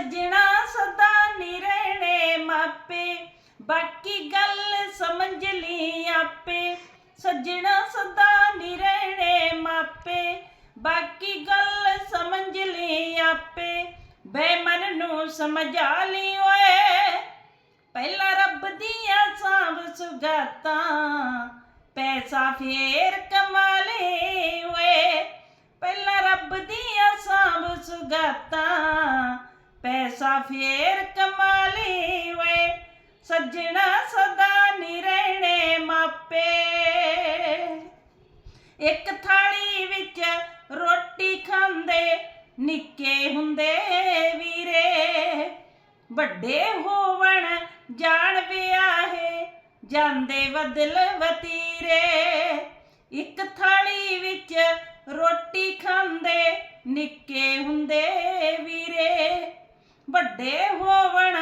ਸੱਜਣਾ ਸਦਾ ਨਿਰਣੇ ਮਾਪੇ, ਬਾਕੀ ਗੱਲ ਸਮਝ ਲਈ ਆਪੇ। ਸੱਜਣਾ ਸਦਾ ਨੀ ਮਾਪੇ, ਬਾਕੀ ਗੱਲ ਸਮਝ ਲਈ ਆਪੇ। ਬੇਮਨ ਨੂੰ ਸਮਝਾ ਲਈ ਓਏ, ਪਹਿਲਾ ਰੱਬ ਦੀਆਂ ਸਾਂਭ ਸੁਗਾਤਾਂ, ਪੈਸਾ ਫੇਰ ਕਮਾ ਲਈ ਓਏ। ਪਹਿਲਾਂ ਰੱਬ ਦੀਆਂ ਸਾਂਭ ਸੁਗਾਤਾਂ ਪੈਸਾ ਫੇਰ ਕਮਾ ਲਈ ਓਏ ਸੱਜਣਾ ਸਦਾ ਨੀ ਰਹਿਣੇ ਮਾਪੇ। ਇੱਕ ਥਾਲੀ ਵਿੱਚ ਰੋਟੀ ਖਾਂਦੇ ਨਿੱਕੇ ਹੁੰਦੇ ਵੀਰੇ, ਵੱਡੇ ਹੋਵਣ ਜਾਣ ਵਿਆਹੇ, ਜਾਂਦੇ ਬਦਲ ਵਤੀਰੇ। ਇੱਕ ਥਾਲੀ ਵਿੱਚ ਵੱਡੇ ਹੋਵਣ,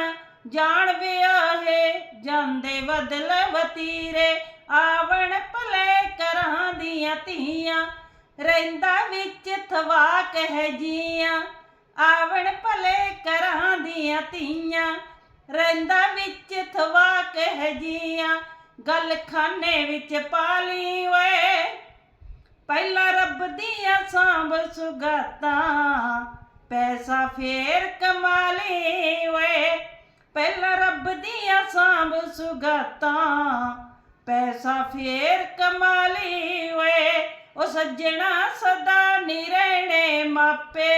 ਜਾਣ ਵਿਆਹੇ, ਜਾਂਦੇ ਬਦਲ ਵਤੀਰੇ। ਆਵਣ ਭਲੇ ਕਰਾਂ ਦੀਆਂ ਧੀਆਂ, ਰਹਿੰਦਾ ਵਿੱਚ ਥਵਾਕ ਹੈ ਜੀਆਂ। ਆਵਣ ਭਲੇ ਕਰਾਂ ਦੀਆਂ ਧੀਆਂ, ਰਹਿੰਦਾ ਵਿੱਚ ਥਵਾਕ ਹੈ ਜੀਆਂ। ਗੱਲ ਖਾਨੇ ਵਿੱਚ ਪਾ ਲਈ ਓਏ, ਪਹਿਲਾਂ ਰੱਬ ਦੀਆਂ ਸਾਂਭ ਸੁਗਾਤਾਂ ਪੈਸਾ ਫੇਰ ਕਮਾ ਲਈ ਓਏ। ਪਹਿਲਾਂ ਰੱਬ ਦੀਆਂ ਸਾਂਭ ਸੁਗਾਤਾਂ, ਪੈਸਾ ਫੇਰ ਕਮਾ ਲਈ ਓਏ। ਉਹ ਸੱਜਣਾ ਸਦਾ ਨੀ ਰਹਿਣੇ ਮਾਪੇ।